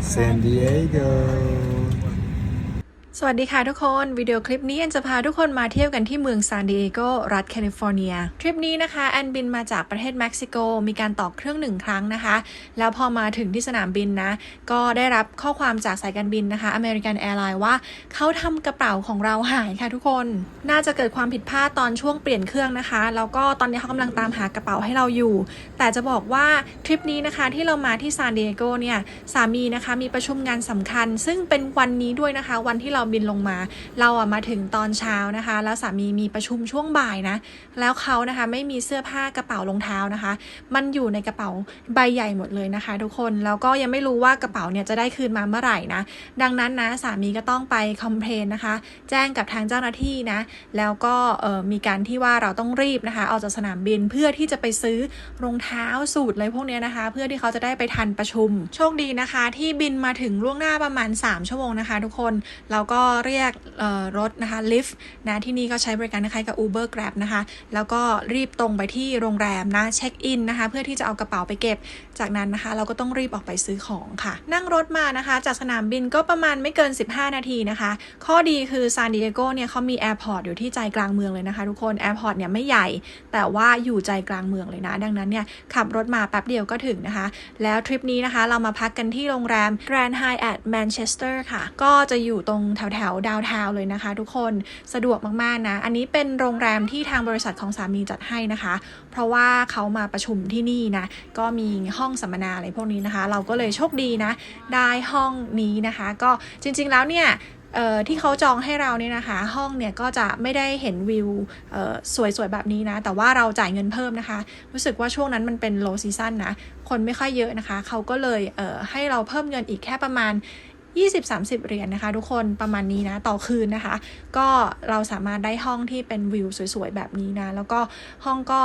San Diego สวัสดีค่ะทุกคน วิดีโอคลิปนี้แอนจะพาทุกคนมาเที่ยวกันที่เมืองซานดิเอโกรัฐแคลิฟอร์เนียทริปนี้นะคะแอนบินมาจากประเทศเม็กซิโก มีการต่อเครื่องหนึ่งครั้งนะคะ แล้วพอมาถึงที่สนามบินนะ ก็ได้รับข้อความจากสายการบินนะคะอเมริกันแอร์ไลน์ว่าเขาทำกระเป๋าของเราหายค่ะทุกคน น่าจะเกิดความผิดพลาดตอนช่วงเปลี่ยนเครื่องนะคะแล้วก็ตอนนี้เขากำลังตามหากระเป๋าให้เราอยู่ แต่จะบอกว่าทริปนี้นะคะที่เรามาที่ซานดิเอโกเนี่ยสามีนะคะมีประชุมงานสำคัญ ซึ่งเป็นวันนี้ด้วยนะคะวันที่เราบินลงมา เราอะมาถึงตอนเช้านะคะ แล้วสามีมีประชุมช่วงบ่ายนะ แล้วเขานะคะไม่มีเสื้อผ้ากระเป๋ารองเท้านะคะ มันอยู่ในกระเป๋าใบใหญ่หมดเลยนะคะ ทุกคนแล้วก็ยังไม่รู้ว่ากระเป๋าเนี่ยจะได้คืนมาเมื่อไหร่นะ ดังนั้นนะสามีก็ต้องไปคอมเพลนนะคะ แจ้งกับทางเจ้าหน้าที่นะ แล้วก็มีการที่ว่าเราต้องรีบนะคะออกจากสนามบินเพื่อที่จะไปซื้อรองเท้าสูตรอะไรพวกเนี้ยนะคะ เพื่อที่เขาจะได้ไปทันประชุม โชคดีนะคะ ที่บินมาถึงล่วงหน้าประมาณ 3 ชั่วโมงนะคะ ทุกคนแล้วก็็เรียกรถนะคะลิฟต์นะที่นี่ก็ใช้บริการคล้ายกับ Uber Grab นะคะ แล้วก็รีบตรงไปที่โรงแรมนะเช็คอินนะคะ เพื่อที่จะเอากระเป๋าไปเก็บ จากนั้นนะคะ เราก็ต้องรีบออกไปซื้อของค่ะ นั่งรถมานะคะ จากสนามบินก็ประมาณไม่เกิน 15 นาทีนะคะ ข้อดีคือซานดิเอโกเนี่ยเขามีแอร์พอร์ตอยู่ที่ใจกลางเมืองเลยนะคะทุกคนแอร์พอร์ตเนี่ยไม่ใหญ่ แต่ว่าอยู่ใจกลางเมืองเลยนะ ดังนั้นเนี่ยขับรถมาแป๊บเดียวก็ถึงนะคะ แล้วทริปนี้นะคะเรามาพักกันที่โรงแรม Grand Hyatt Manchester ค่ะ ก็จะอยู่ตรงแถวแถวดาวทาวเลยนะคะ ทุกคนสะดวกมากๆนะ อันนี้เป็นโรงแรมที่ทางบริษัทของสามีจัดให้นะคะ เพราะว่าเขามาประชุมที่นี่นะ ก็มีห้องสัมมนาอะไรพวกนี้นะคะ เราก็เลยโชคดีนะ ได้ห้องนี้นะคะ ก็จริงๆแล้วเนี่ยที่เขาจองให้เราเนี่ยนะคะ ห้องเนี่ยก็จะไม่ได้เห็นวิวสวยๆ แบบนี้นะ แต่ว่าเราจ่ายเงินเพิ่มนะคะ รู้สึกว่าช่วงนั้นมันเป็น low season นะ คนไม่ค่อยเยอะนะคะ เขาก็เลยเให้เราเพิ่มเงินอีกแค่ประมาณ 20-30 เหรียญนะคะ ทุกคนประมาณนี้นะต่อคืนนะคะ ก็เราสามารถได้ห้องที่เป็นวิวสวยๆ แบบนี้นะ แล้วก็ห้องก็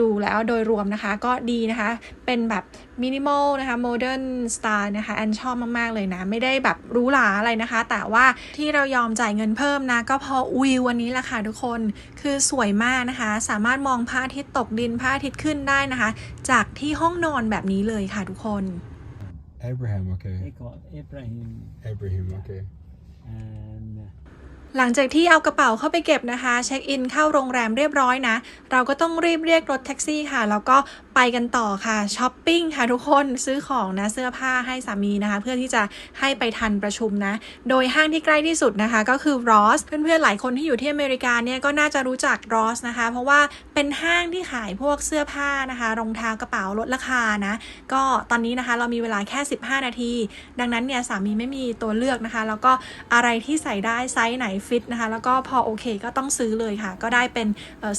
ดูแล้วโดยรวมนะคะก็ดีนะคะ เป็นแบบมินิมอลนะคะโมเดิร์นสไตล์นะคะแอนชอบมากๆเลยนะ ไม่ได้แบบรู้หราอะไรนะคะ แต่ว่าที่เรายอมจ่ายเงินเพิ่มนะ ก็เพราะวิววันนี้แหละค่ะทุกคนคือสวยมากนะคะ สามารถมองพระอาทิตย์ตกดินพระอาทิตย์ขึ้นได้นะคะ จากที่ห้องนอนแบบนี้เลยค่ะทุกคน Abraham okay. They call Ibrahim Abraham okay. And uh, หลังจากที่เอากระเป๋าเข้าไปเก็บนะคะ เช็คอินเข้าโรงแรมเรียบร้อยนะ เราก็ต้องรีบเรียกรถแท็กซี่ค่ะ แล้วก็ไปกันต่อค่ะช้อปปิ้งค่ะทุกคนซื้อของนะเสื้อผ้าให้สามีนะคะ เพื่อที่จะให้ไปทันประชุมนะ โดยห้างที่ใกล้ที่สุดนะคะ ก็คือ Ross เพื่อนๆหลายคนที่อยู่ที่อเมริกาเนี่ยก็น่าจะรู้จัก Ross นะคะ เพราะว่าเป็นห้างที่ขายพวกเสื้อผ้านะคะรองเท้ากระเป๋าลดราคานะ ก็ตอนนี้นะคะเรามีเวลาแค่ 15 นาที ดังนั้นเนี่ยสามีไม่มีตัวเลือกนะคะ แล้วก็อะไรที่ใส่ได้ไซส์ไหนฟิตนะคะ แล้วก็พอโอเคก็ต้องซื้อเลยค่ะ ก็ได้เป็น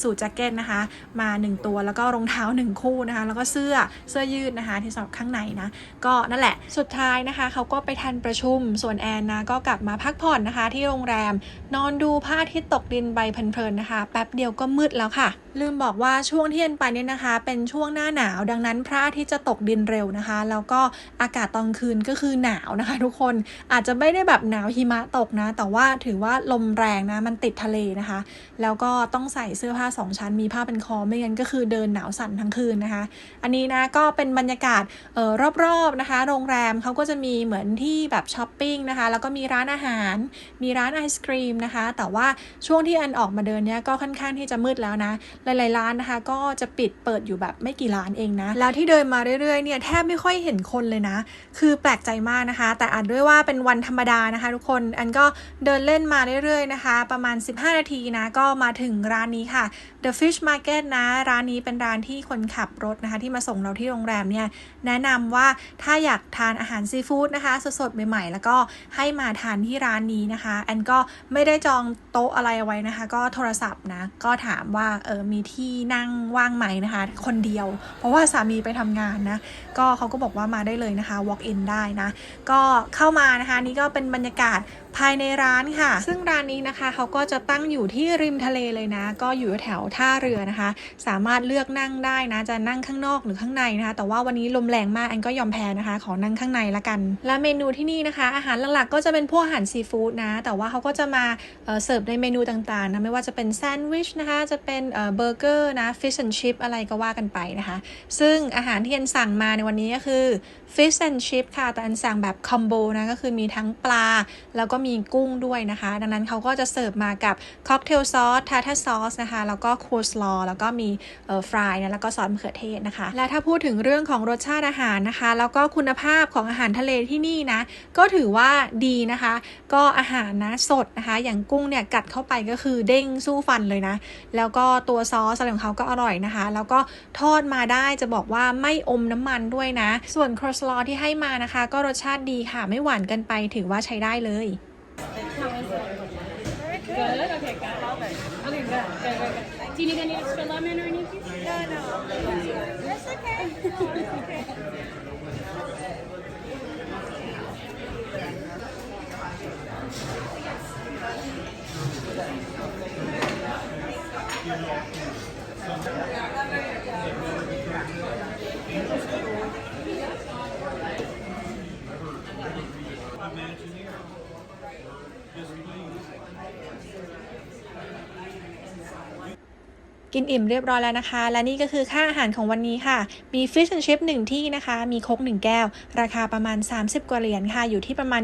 สูทแจ็คเก็ตนะคะ มา 1 ตัวแล้วก็รองเท้า 1 คู่นะคะ แล้วก็เสื้อเสื้อยืดนะคะ ที่สำหรับข้างในนะ ก็นั่นแหละสุดท้ายนะคะเขาก็ไปทันประชุมส่วนแอนนะก็กลับมาพักผ่อนนะคะ ที่โรงแรมนอนดูพระอาทิตย์ตกดินไปเพลินๆนะคะ แป๊บเดียวก็มืดแล้วค่ะ ลืมบอกว่าช่วงที่แอนไปเนี่ยนะคะ เป็นช่วงหน้าหนาวดังนั้นพระอาทิตย์จะตกดินเร็วนะคะ แล้วก็อากาศตอนคืนก็คือหนาวนะคะ ทุกคนอาจจะไม่ได้แบบหนาวหิมะตกนะ แต่ว่าถือว่าลมแรงนะ มันติดทะเลนะคะ แล้วก็ต้องใส่เสื้อผ้าสองชั้น มีผ้าเป็นคอไม่งั้นก็คือเดินหนาวสั่นทั้งคืนนะคะ อันนี้นะก็เป็นบรรยากาศออรอบๆนะคะ โรงแรมเขาก็จะมีเหมือนที่แบบช้อปปิ้งนะคะ แล้วก็มีร้านอาหาร มีร้านไอศครีมนะคะ แต่ว่าช่วงที่อันออกมาเดินเนี้ยก็ค่อนข้างที่จะมืดแล้วนะ หลายๆร้านนะคะ ก็จะปิดเปิดอยู่แบบไม่กี่ร้านเองนะ แล้วที่เดินมาเรื่อยๆเนี่ยแทบไม่ค่อยเห็นคนเลยนะ คือแปลกใจมากนะคะ แต่อาจด้วยว่าเป็นวันธรรมดานะคะ ทุกคน อันก็เดินเล่นมาเรื่อยๆนะคะ ประมาณ 15 นาทีนะก็มาถึงร้านนี้ค่ะ The Fish Market นะ ร้านนี้เป็นร้านที่คนขับรถนะคะ ที่มาส่งเราที่โรงแรมเนี่ย แนะนำว่าถ้าอยากทานอาหารซีฟู้ดนะคะ สดๆ ใหม่ๆ แล้วก็ให้มาทานที่ร้านนี้นะคะ แอนก็ไม่ได้จองโต๊ะอะไรไว้นะคะ ก็โทรศัพท์นะ ก็ถามว่าเออมีที่นั่งว่างไหมนะคะ คนเดียว เพราะว่าสามีไปทำงานนะ ก็เขาก็บอกว่ามาได้เลยนะคะ walk in ได้นะ ก็เข้ามานะคะ นี่ก็เป็นบรรยากาศภายในร้านค่ะ ซึ่งร้านนี้นะคะเขาก็จะตั้งอยู่ที่ริมทะเลเลยนะ ก็อยู่แถวท่าเรือนะคะ สามารถเลือกนั่งได้นะจะนั่งข้างนอกหรือข้างในนะคะ แต่ว่าวันนี้ลมแรงมากแอนก็ยอมแพ้นะคะ ขอนั่งข้างในละกัน และเมนูที่นี่นะคะ อาหารหลักๆ ก็จะเป็นพวกอาหารซีฟู้ดนะ แต่ว่าเขาก็จะมาเสิร์ฟในเมนูต่างๆนะไม่ว่าจะเป็นแซนด์วิชนะคะจะเป็นเบอร์เกอร์นะฟิชแอนด์ชิพอะไรก็ว่ากันไปนะคะ ซึ่งอาหารที่แอนสั่งมาในวันนี้ก็คือ fish and chip ค่ะ แต่อันสั่งแบบคอมโบนะ ก็คือมีทั้งปลา แล้วก็มีกุ้งด้วยนะคะ ดังนั้นเขาก็จะเสิร์ฟมากับค็อกเทลซอส ทาทาซอสนะคะ แล้วก็ครัวสลอแล้วก็มีฟรายนะแล้วก็ซอสมะเขือเทศนะคะ และถ้าพูดถึงเรื่องของรสชาติอาหารนะคะ แล้วก็คุณภาพของอาหารทะเลที่นี่นะ ก็ถือว่าดีนะคะ ก็อาหารนะสดนะคะ อย่างกุ้งเนี่ยกัดเข้าไปก็คือเด้งสู้ฟันเลยนะ แล้วก็ตัวซอสอะไรของเขาก็อร่อยนะคะ แล้วก็ทอดมาได้จะบอกว่าไม่อมน้ำมันด้วยนะ ส่วนครอสลอที่ให้มานะคะ ก็รสชาติดีค่ะไม่หวานเกินไปถือว่าใช้ได้เลย Do you need any extra lemon or anything? No, no. That's okay. กินอิ่มเรียบร้อยแล้วนะคะ และนี่ก็คือค่าอาหารของวันนี้ค่ะ มี Fish and Chip 1ที่นะคะ มีโค้ก1 แก้ว ราคาประมาณ 30 กว่าเหรียญค่ะ อยู่ที่ประมาณ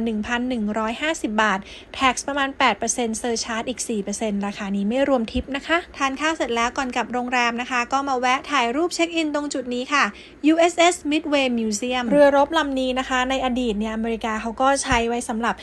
1,150 บาท tax ประมาณ 8%เซอร์ชาร์จอีก 4%ราคานี้ไม่รวมทิปนะคะ ทานข้าวเสร็จแล้วก่อนกลับโรงแรมนะคะ ก็มาแวะถ่ายรูปเช็คอินตรงจุดนี้ค่ะ USS Midway Museum เรือรบลำนี้นะคะ ในอดีตเนี่ยอเมริกาเขาก็ใช้ไว้สำหรับ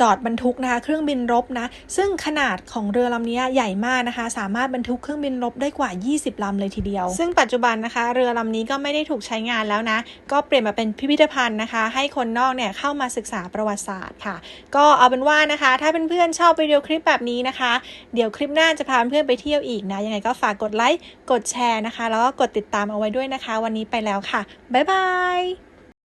จอดบรรทุกนะคะ เครื่องบินรบนะ ซึ่งขนาดของเรือลำนี้ใหญ่มากนะคะ สามารถบรรทุกเครื่องบินรบได้กว่า 20ลำเลยทีเดียว ซึ่งปัจจุบันนะคะ เรือลำนี้ก็ไม่ได้ถูกใช้งานแล้วนะ ก็เปลี่ยนมาเป็นพิพิธภัณฑ์นะคะ ให้คนนอกเนี่ยเข้ามาศึกษาประวัติศาสตร์ค่ะ ก็เอาเป็นว่านะคะ ถ้าเพื่อนๆชอบวิดีโอคลิปแบบนี้นะคะ เดี๋ยวคลิปหน้าจะพาเพื่อนๆไปเที่ยวอีกนะ ยังไงก็ฝากกดไลค์ กดแชร์นะคะ แล้วก็กดติดตามเอาไว้ด้วยนะคะ วันนี้ไปแล้วค่ะ บ๊ายบาย